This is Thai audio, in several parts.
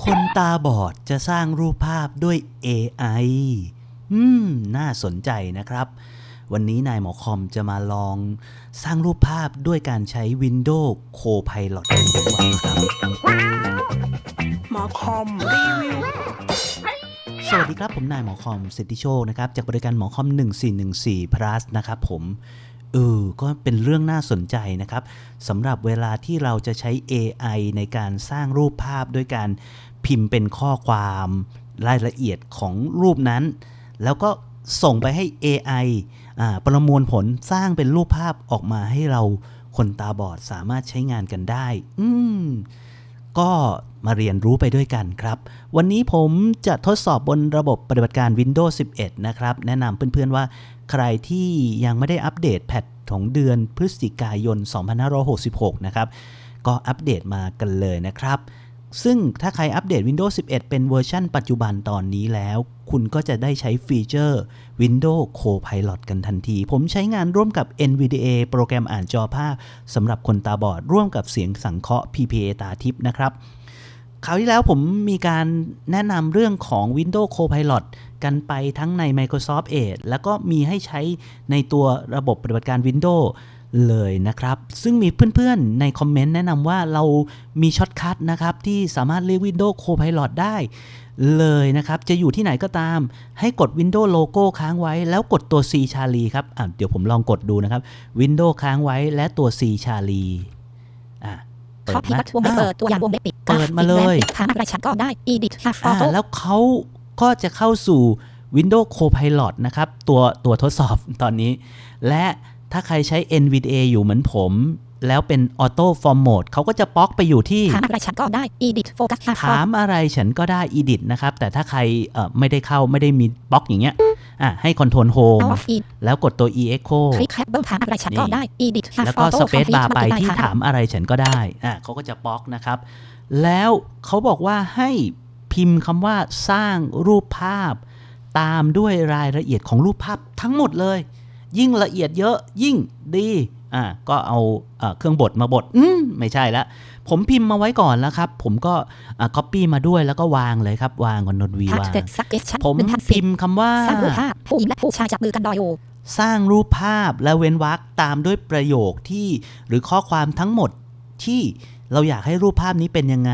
คนตาบอดจะสร้างรูปภาพด้วย AI อืม น่าสนใจนะครับ วันนี้นายหมอคอมจะมาลองสร้างรูปภาพด้วยการใช้ Windows Copilot กันดีกว่าครับ หมอคอมรีวิว สวัสดีครับผมนายหมอคอมสิทธิโชคนะครับ จากบริการหมอคอม 1414 plus นะครับผม เออ ก็เป็นเรื่องน่าสนใจนะครับสำหรับเวลาที่เราจะใช้ AI ในการสร้างรูปภาพด้วยการพิมพ์เป็นข้อความรายละเอียดของรูปนั้น แล้วก็ส่งไปให้ AI อ่าประมวลผลสร้างเป็นรูปภาพออกมาให้เราคนตาบอดสามารถใช้งานกันได้ อืม ก็มาเรียนรู้ไปด้วยกันครับ วันนี้ผมจะทดสอบบนระบบปฏิบัติการ Windows 11 นะครับ แนะนำเพื่อนๆว่าใครที่ยังไม่ได้อัปเดตแพทของเดือนพฤศจิกายน 2566 นะครับ ก็อัปเดตมากันเลยนะครับ ซึ่งถ้าใครอัปเดต Windows 11 เป็นเวอร์ชั่นปัจจุบันตอนนี้แล้ว คุณก็จะได้ใช้ฟีเจอร์ Windows Copilot กันทันที ผมใช้งานร่วมกับ NVDA โปรแกรมอ่านจอภาพสำหรับคนตาบอด ร่วมกับเสียงสังเคราะห์ PPA ตาทิพย์นะครับคราวที่แล้วผมมีการแนะนำเรื่องของ Windows Copilot กันไปทั้งใน Microsoft Edge แล้วก็มีให้ใช้ในตัวระบบปฏิบัติการ Windows เลยนะครับ ซึ่งมีเพื่อนๆ ในคอมเมนต์แนะนำว่าเรามีช็อตคัทนะครับที่สามารถเรียก Windows Copilot ได้เลยนะครับ จะอยู่ที่ไหนก็ตาม ให้กด Windows โลโก้ค้างไว้ แล้วกดตัว C ชาลีครับอะเดี๋ยวผมลองกดดูนะครับ Windows ค้างไว้และตัว C ชาลีอะเปิท็อดปพินะกัดวงเล็บอ้าวเปิดตัวอย่างวงเล็บปิดเปิดมาเลยถามอะไรฉันก็ได้ edit ค่ะอ่า auto แล้วเขาก็จะเข้าสู่ Windows Copilot นะครับ ตัวตัวทดสอบตอนนี้ และ ถ้าใครใช้ NVDA อยู่เหมือนผม แล้วเป็น Auto Form Mode เขาก็จะป๊อกไปอยู่ที่ ถามอะไรฉันก็ได้ edit focus ค่ะถามอะไรฉันก็ได้ Edit นะครับ แต่ถ้าใครเอ่อไม่ได้เข้าไม่ได้มีบล็อกอย่างเงี้ยอะให้ Control Home off in แล้วกดตัว EXO คลิกแคปเบิลถามอะไรฉันก็ได้ edit ค่ะแล้วก็ auto Space Bar ไป complete ที่ค่ะถามอะไรฉันก็ได้อะเขาก็จะบล็อกนะครับ แล้วเขาบอกว่าให้พิมพ์คำว่าสร้างรูปภาพ ตามด้วยรายละเอียดของรูปภาพทั้งหมดเลย ยิ่งละเอียดเยอะยิ่งดีอะก็เอาเอ่อเครื่องบดมาบดอืมไม่ใช่ละผมพิมพ์มาไว้ก่อนแล้วครับ ผมก็อะ copy มาด้วยแล้วก็วางเลยครับ วางก่อนนนวีทักวางเด็ด suggestion ผมหนึ่งพันสิพิบมพ์คำว่าสร้างรูปภาพผู้หญิงและผู้ชายจับมือกันดอยอยู่สร้างรูปภาพและเว้นวรรคตามด้วยประโยคที่หรือข้อความทั้งหมดที่เราอยากให้รูปภาพนี้เป็นยังไง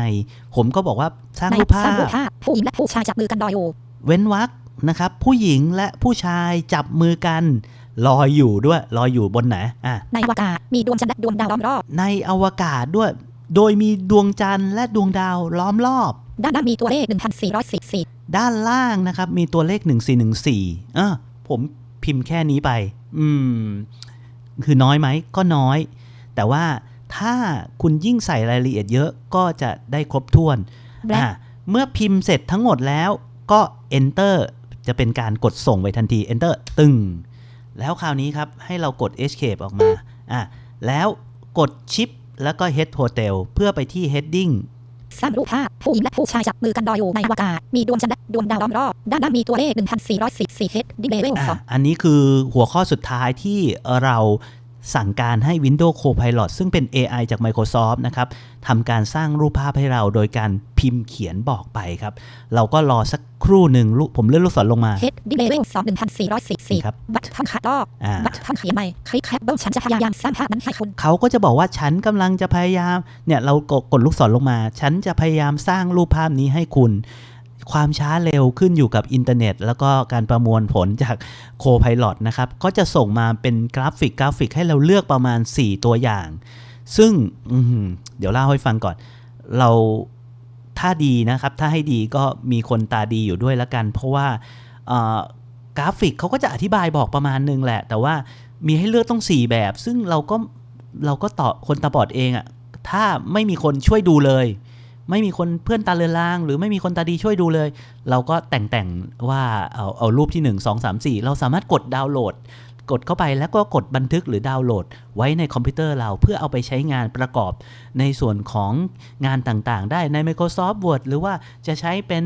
ผมก็บอกว่าสร้างในรูปภาสร้างรูพปภาพผู้หญิงและผู้ชายจับมือกันดอยอยู่เว้นวรรคนะครับ ผู้หญิงและผู้ชายจับมือกัน ลอยอยู่ด้วยลอยอยู่บนไหนอะในอวกาศมีดวงจันทร์และดวงดาวล้อมรอบ ในอวกาศด้วย โดยมีดวงจันทร์และดวงดาวล้อมรอบ ด้านล่างมีตัวเลข 1444ด้านล่างนะครับ มีตัวเลข 1414อะผมพิมพ์แค่นี้ไป อืม คือน้อยไหม ก็น้อย แต่ว่าถ้าคุณยิ่งใส่รายละเอียดเยอะก็จะได้ครบถ้วน Black อะเมื่อพิมพ์เสร็จทั้งหมดแล้วก็ enter จะเป็นการกดส่งไปทันที enter ตึง แล้วคราวนี้ครับ ให้เรากด escape ออกมาอะแล้วกดชิปแล้วก็ head hotel เพื่อไปที่ heading สร้างรูปภาพผู้หญิงและผู้ชายจับมือกันดอยอยู่ในอวกาศ มีดวงจันทร์และดวงดาวล้อมรอบด้านล่างมีตัวเลข 1444 head d i level อะสองอันนี้คือหัวข้อสุดท้ายที่เรา สั่งการให้ Windows Copilot ซึ่งเป็น AI จาก Microsoft นะครับทำการสร้างรูปภาพให้เราโดยการพิมพ์เขียนบอกไปครับ เราก็รอสักครู่หนึ่งลูกผมเลื่อนลูกศรลงมา head d i level 2 1444ครับบัตรพังขาดอกอ่าบัตรพังเขียนใหม่คลิกแคปเบิลฉันจะพยายามสร้างภาพนั้นให้คุณเขาก็จะบอกว่าฉันกำลังจะพยายามเนี่ยเรากดกดลูกศรลงมา ฉันจะพยายามสร้างรูปภาพนี้ให้คุณ ความช้าเร็วขึ้นอยู่กับอินเทอร์เน็ต แล้วก็การประมวลผลจากโคพ i l o t นะครับ ก็จะส่งมาเป็นกราฟิกกราฟิกให้เราเลือกประมาณ 4 ตัวอย่าง ซึ่งเดี๋ยวเล่าให้ฟังก่อน เราถ้าดีนะครับ ถ้าให้ดีก็มีคนตาดีอยู่ด้วยละกัน เพราะว่ากราฟิกเขาก็จะอธิบายบอกประมาณนึงแหละ แต่ว่ามีให้เลือกต้อง 4 แบบ ซึ่งเราก็เราก็ต่อคนตาบอดเองอะถ้าไม่มีคนช่วยดูเลย ไม่มีคนเพื่อนตาเลือนลาง หรือไม่มีคนตาดีช่วยดูเลย เราก็แต่งแต่งๆว่าเอาเอารูปที่ 1 2 3 4 เราสามารถกดดาวน์โหลด กดเข้าไปแล้วก็กดบันทึกหรือดาวน์โหลด ไว้ในคอมพิวเตอร์เราเพื่อเอาไปใช้งานประกอบในส่วนของงานต่างๆ ได้ใน Microsoft Word หรือว่าจะใช้เป็น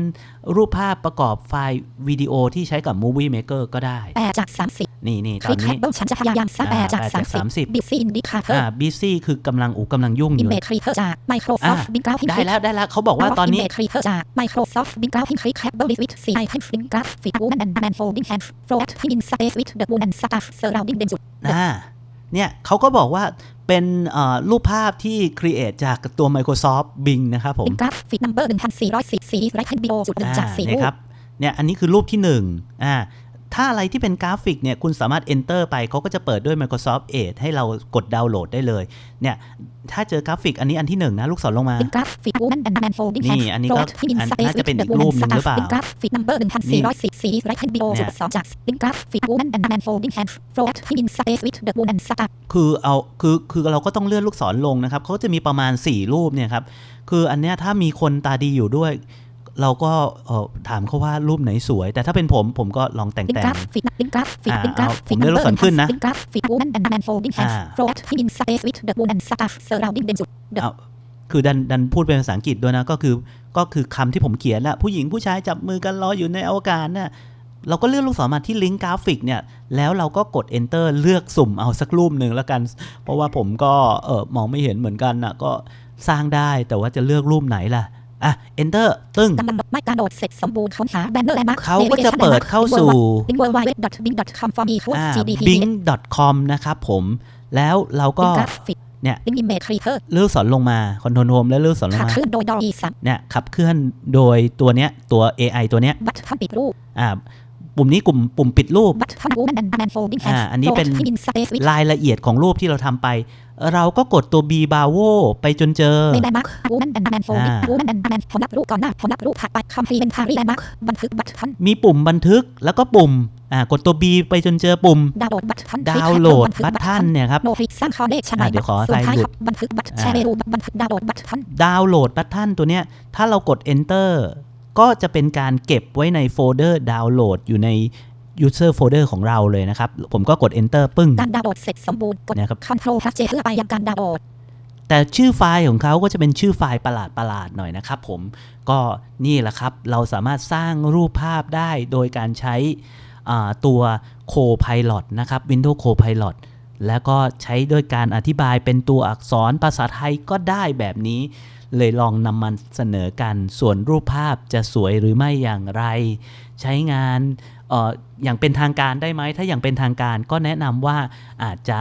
รูปภาพประกอบไฟล์วิดีโอที่ใช้กับ Movie Maker ก็ได้แปดจากสามสิบนี่นี่คตลิอกนแคนี้ปเบิลฉันจะพยายามซักแปดจากอ่าสามแปดจากสามสิสิบบบิซอินดิคาเตออ่าร์ busy คือกำลังอูกำลังยุ่งออินยู่เมจครีเตอร์จาก Microsoft อะบิงกราฟิกได้แล้วได้แล้วเขาบอกว่าตอนนี้อินเมจครีเตอร์จาก Microsoft บิงกราฟิกคลิกแคปเบิลวิทสี่ไอเทมบิงกราฟิกวูแมนแมนโฟลดิ้งแฮนด์โฟลด์ให้ดินสเปซวิทเดอะวูแมนสตาฟเซอร์ราวดิ้งเดนจุดอ่า เนี่ยเขาก็บอกว่าเป็นเอ่อรูปภาพที่ create จากตัว Microsoft Bing นะครับผมบิงกราฟิกนัมเบอร์หนึ่งพันสี่ร้อยสี่สี่ไรทันบิโอจุดหนึ่งจากสี่เนี่ยรูครับเนี่ยอันนี้คือรูปที่1อ่า ถ้าอะไรที่เป็นกราฟิกเนี่ยคุณสามารถ enter ไปเขาก็จะเปิดด้วย Microsoft Edge ให้เรากดดาวน์โหลดได้เลย เนี่ยถ้าเจอกราฟิกอันนี้อันที่1นะลูกศรลงมาบิงกราฟิกวูแมนแอนด์แมนโฟลดิ้งแฮนนี่ด์อันนี้ก็ให้ดินอันสเปซน่าวิจะทเป็นเดอีอะกวูรูแมปนหนึ่สงหรือเปล่าตาฟบิงกราฟิกนัมเบอร์หนึ่งพันสี่ร้อยสี่สี่ไรทันบิโอเนี่ยจุดสองจากบิงกราฟิกวูแมนแอนด์แมนโฟลดิ้งแฮนด์โฟลด์ให้ดินสเปซวิทเดอะวูแมนสตาฟคือเอาคือคือเราก็ต้องเลื่อนลูกศรลงนะครับเขาจะมีประมาณ 4 รูปเนี่ยครับคืออันเนี้ยถ้ามีคนตาดีอยู่ด้วย เราก็เอ่อถามเขาว่ารูปไหนสวย แต่ถ้าเป็นผมผมก็ลองแต่งบิงแต่กงราฟิกบิงกราฟิกอ่าบิงกราเอาฟิกผมเลื่อนลูกศรขึ้นนะบิงกราฟิกวูแมนแอนด์แมนโฟลดิ้งแฮนด์อ่าโฟลด์ให้ดินสเปซวิทเดอะวูแมนสตาฟเซอร์ราวดิ้งเดนจุดเอาคือดันดันพูดเป็นภาษาอังกฤษด้วยนะก็คือก็คือคำที่ผมเขียนนะผู้หญิงผู้ชายจับมือกันลอยอยู่ในอวกาศน่ะเราก็เลื่อนลูกศรมาที่ลิงก์กราฟิกเนี่ย แล้วเราก็กด enter เลือกสุ่มเอาสักรูปหนึ่งแล้วกัน เพราะว่าผมก็เออมองไม่เห็นเหมือนกันนะก็สร้างได้แต่ว่าจะเลือกรูปไหนล่ะ อะ enter ตึ้งกำลังไม่การโดดเสร็จสมบูรณ์ค้นหาแบนเนอร์แลนด์มาร์คเขาก็จะเปิดเข้าสู่บิงเวอร์ไวเว็บ .bing.com for me อ่า gdp bing.com นะครับผม แล้วเราบิก็งกราฟิกเนี่ยบิงอิมเมจครีเตอร์เลือกสอนลงมาคอนโทรลโฮมแล้วเลือกสอนลงขับมาเคลื่อนโดยดอรีสันเนี่ยขับเคลื่อนโดยตัวเนี้ยตัว AI ตัวเนี้ยบัตรทำปิดรูปอ่าปุ่มนี้กลุ่มปุ่มปิดรูปบัตรทำวูแมนแอนด์แมนโฟลดิ้งแฮนอ่าด์อันนี้เป็นให้ดินสเปซวิทรายละเอียดของรูปที่เราทำไป เราก็กดตัว B Bravo ไปจนเจอในแลนด์มาร์ควูแมนแอนด์แมนโฟลดิ้งอ่าวูแมนแอนด์แมนผมนับรูปก่อนหน้าผมนับรูปถัดไปคำพีเป็นพารีแลนด์มาร์คบันทึกบัตรทันมีปุ่มบันทึกแล้วก็ปุ่มอ่ากดตัว B ไปจนเจอปุ่ม ดาวน์โหลดบัตรทันดาวน์โหลดบัตทันเนี่ยครับโนฟริสร้างคอนเนคชั่นอ่าเดี๋ยวขอส่วนท้ายใครหลุคดรับบันทึกบัตรแชร์เมรูบันทึกดาวน์โหลดบัตรทันดาวน์โหลดบัตทันตัวเนี้ยถ้าเรากด enter ก็จะเป็นการเก็บไว้ในโฟลเดอร์ดาวน์โหลดอยู่ใน user folder ของเราเลยนะครับ ผมก็กด enter ปึ้งการดาวน์โหลดเสร็จสมบูรณ์กดเนี่ยครับ Ctrl plus J เพื่อไปยังการดาวน์โหลดแต่ชื่อไฟล์ของเขาก็จะเป็นชื่อไฟล์ประหลาดประหลาดๆหน่อยนะครับผมก็นี่แหละครับ เราสามารถสร้างรูปภาพได้โดยการใช้อ่าตัว Copilot นะครับ Windows Copilot แล้วก็ใช้ด้วยการอธิบายเป็นตัวอักษรภาษาไทยก็ได้แบบนี้ เลยลองนำมันเสนอกัน ส่วนรูปภาพจะสวยหรือไม่อย่างไร ใช้งานอออย่างเป็นทางการได้ไหม ถ้าอย่างเป็นทางการก็แนะนำว่าอาจจะ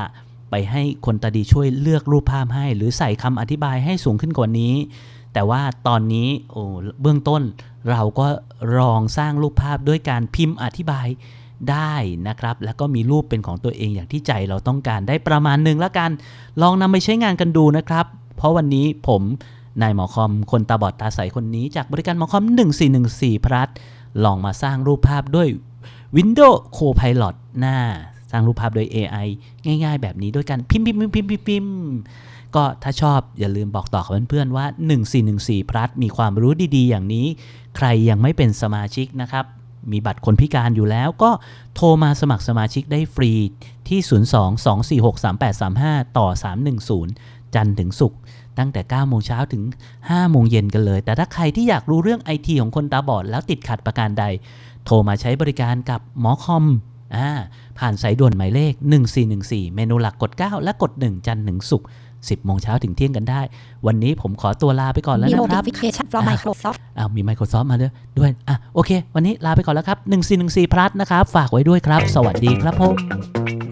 ไปให้คนตาดีช่วยเลือกรูปภาพให้ หรือใส่คำอธิบายให้สูงขึ้นกว่านี้ แต่ว่าตอนนี้โอ้เบื้องต้นเราก็ลองสร้างรูปภาพด้วยการพิมพ์อธิบายได้นะครับ แล้วก็มีรูปเป็นของตัวเองอย่างที่ใจเราต้องการได้ประมาณหนึ่งแล้วกัน ลองนำไปใช้งานกันดูนะครับ เพราะวันนี้ผมนายหมอคอมคนตาบอดตาใสคนนี้จากบริการหมอคอม 1414พลัส ลองมาสร้างรูปภาพด้วย Windows Copilot หน้า สร้างรูปภาพโดย AI ง่าย ๆ แบบนี้ด้วยกันพิมพ์พิมพ์พิมพ์พิมพ์พิมพ์ก็ถ้าชอบอย่าลืมบอกต่อกับเพื่อนๆว่า 1414 พลัสมีความรู้ดีๆ อย่างนี้ ใครยังไม่เป็นสมาชิกนะครับ มีบัตรคนพิการอยู่แล้วก็โทรมาสมัครสมาชิกได้ฟรีที่ 02-246-3835 ต่อ 310 จันทร์ถึงศุกร์ตั้งแต่ 9 โมงเช้าถึง 5 โมงเย็นกันเลย แต่ถ้าใครที่อยากรู้เรื่องไอทีของคนตาบอดแล้วติดขัดประการใด โทรมาใช้บริการกับหมอคอมอ่าผ่านสายด่วนหมายเลข 1414 เมนูหลักกด 9 และกด 1 จันทร์ถึงศุกร์10 โมงเช้าถึงเที่ยงกันได้ วันนี้ผมขอตัวลาไปก่อนแล้วมีนะครับ notification from อะ Microsoft อ้าวมี Microsoft มาด้วยด้วย อะ โอเค วันนี้ลาไปก่อนแล้วครับ 1414พลัสนะครับ ฝากไว้ด้วยครับ สวัสดีครับผม